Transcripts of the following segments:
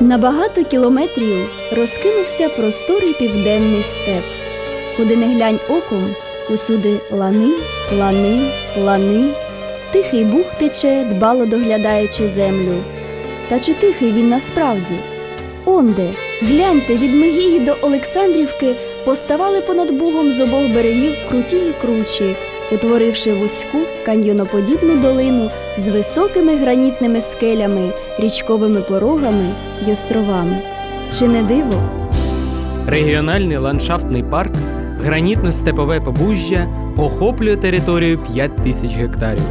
На багато кілометрів розкинувся просторий південний степ. Куди не глянь оком, усюди лани, лани, лани. Тихий бух тече, дбало доглядаючи землю. Та чи тихий він насправді? Онде, гляньте, від Мегії до Олександрівки поставали понад Бугом з обох берегів круті й кручі, утворивши вузьку каньйоноподібну долину з високими гранітними скелями, річковими порогами й островами. Чи не диво? Регіональний ландшафтний парк гранітно-степове побужжя охоплює територію 5 тисяч гектарів.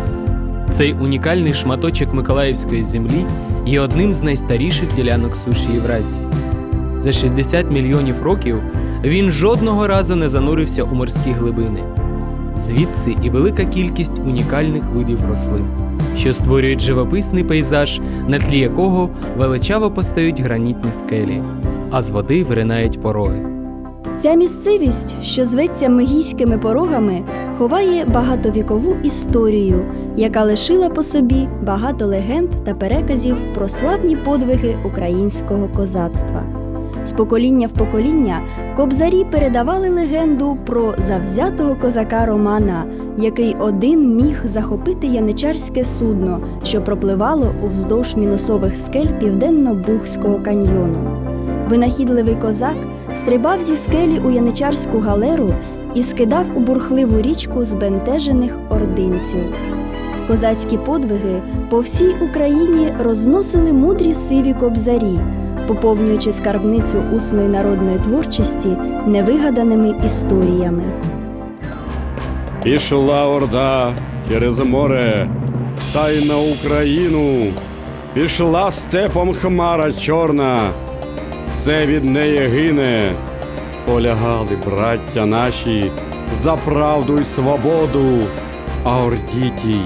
Цей унікальний шматочок Миколаївської землі є одним з найстаріших ділянок суші Євразії. За 60 мільйонів років він жодного разу не занурився у морські глибини. Звідси і велика кількість унікальних видів рослин, що створюють живописний пейзаж, на тлі якого величаво постають гранітні скелі, а з води виринають пороги. Ця місцевість, що зветься Мегійськими порогами, ховає багатовікову історію, яка лишила по собі багато легенд та переказів про славні подвиги українського козацтва. З покоління в покоління кобзарі передавали легенду про завзятого козака Романа, який один міг захопити яничарське судно, що пропливало уздовж мінусових скель південно-бугського каньйону. Винахідливий козак стрибав зі скелі у яничарську галеру і скидав у бурхливу річку збентежених ординців. Козацькі подвиги по всій Україні розносили мудрі сиві кобзарі, поповнюючи скарбницю усної народної творчості невигаданими історіями. Пішла орда через море, та й на Україну. Пішла степом хмара чорна, все від неї гине. Полягали браття наші за правду й свободу, а ордітій,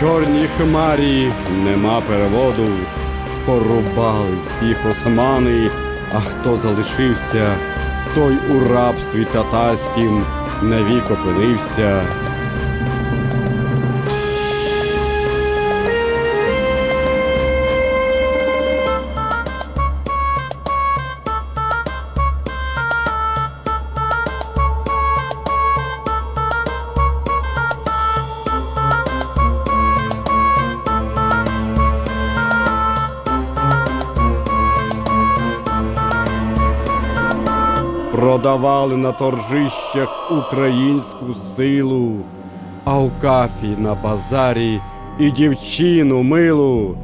чорній хмарі нема переводу. Порубали всіх османи, а хто залишився, той у рабстві татарським навік опинився. Продавали на торжищах українську силу, а у кафі на базарі і дівчину милу.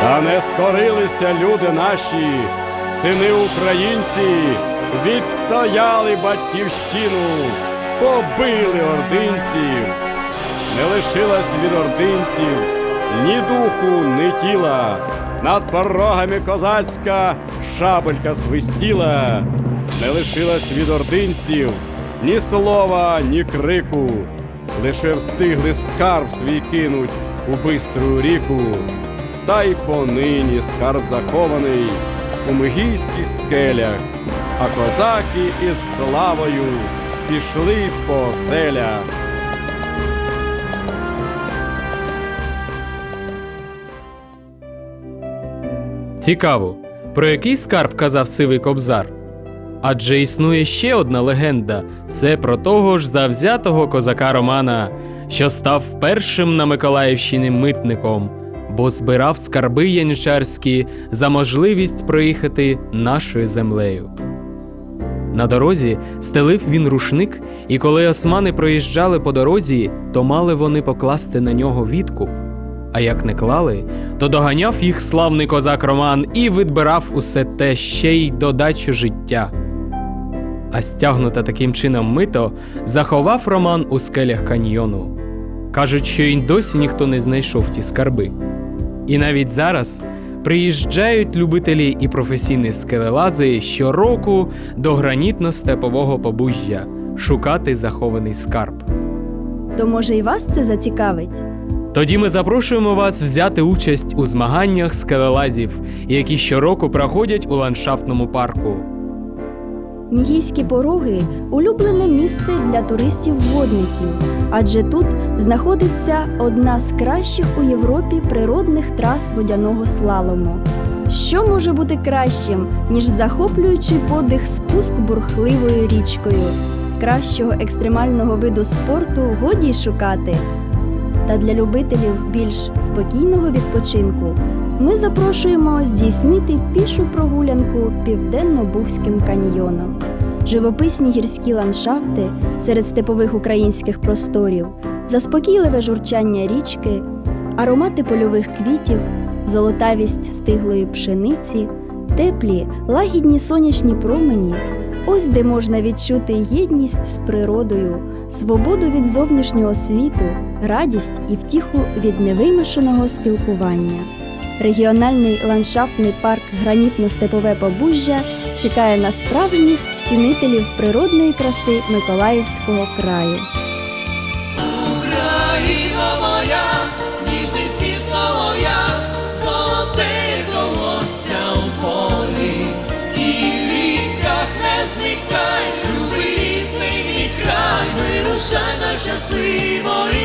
Та не скорилися люди наші, сини українці, відстояли батьківщину, побили ординців. Не лишилось від ординців ні духу, ні тіла. Над порогами козацька шабелька свистіла. Не лишилось від ординців ні слова, ні крику. Лише встигли скарб свій кинуть у бистру ріку. Та й понині скарб захований у мигійських скелях, а козаки із славою пішли по селях. Цікаво, про який скарб казав сивий кобзар? Адже існує ще одна легенда це про того ж завзятого козака Романа, що став першим на Миколаївщині митником, бо збирав скарби яничарські за можливість проїхати нашою землею. На дорозі стелив він рушник, і коли османи проїжджали по дорозі, то мали вони покласти на нього відкуп. А як не клали, то доганяв їх славний козак Роман і відбирав усе те ще й додачу життя. А стягнута таким чином мито заховав Роман у скелях каньйону. Кажуть, що й досі ніхто не знайшов ті скарби. І навіть зараз приїжджають любителі і професійні скелелази щороку до гранітно-степового побужжя шукати захований скарб. То може і вас це зацікавить? Тоді ми запрошуємо вас взяти участь у змаганнях скелелазів, які щороку проходять у ландшафтному парку. Мігійські пороги улюблене місце для туристів-водників, адже тут знаходиться одна з кращих у Європі природних трас водяного слалому. Що може бути кращим, ніж захоплюючий подих спуск бурхливою річкою? Кращого екстремального виду спорту годі шукати. Та для любителів більш спокійного відпочинку ми запрошуємо здійснити пішу прогулянку Південно-Бухським каньйоном. Живописні гірські ландшафти серед степових українських просторів, заспокійливе журчання річки, аромати польових квітів, золотавість стиглої пшениці, теплі, лагідні сонячні промені. Ось де можна відчути єдність з природою, свободу від зовнішнього світу, радість і втіху від невимушеного спілкування. Регіональний ландшафтний парк Гранітно-Степове Побужжя чекає на справжніх цінителів природної краси Миколаївського краю. Україна моя, ніжний спів солов'я, золоте колося у полі, і в ріках не зникай, любий рідний мій край, вирушай на щасливої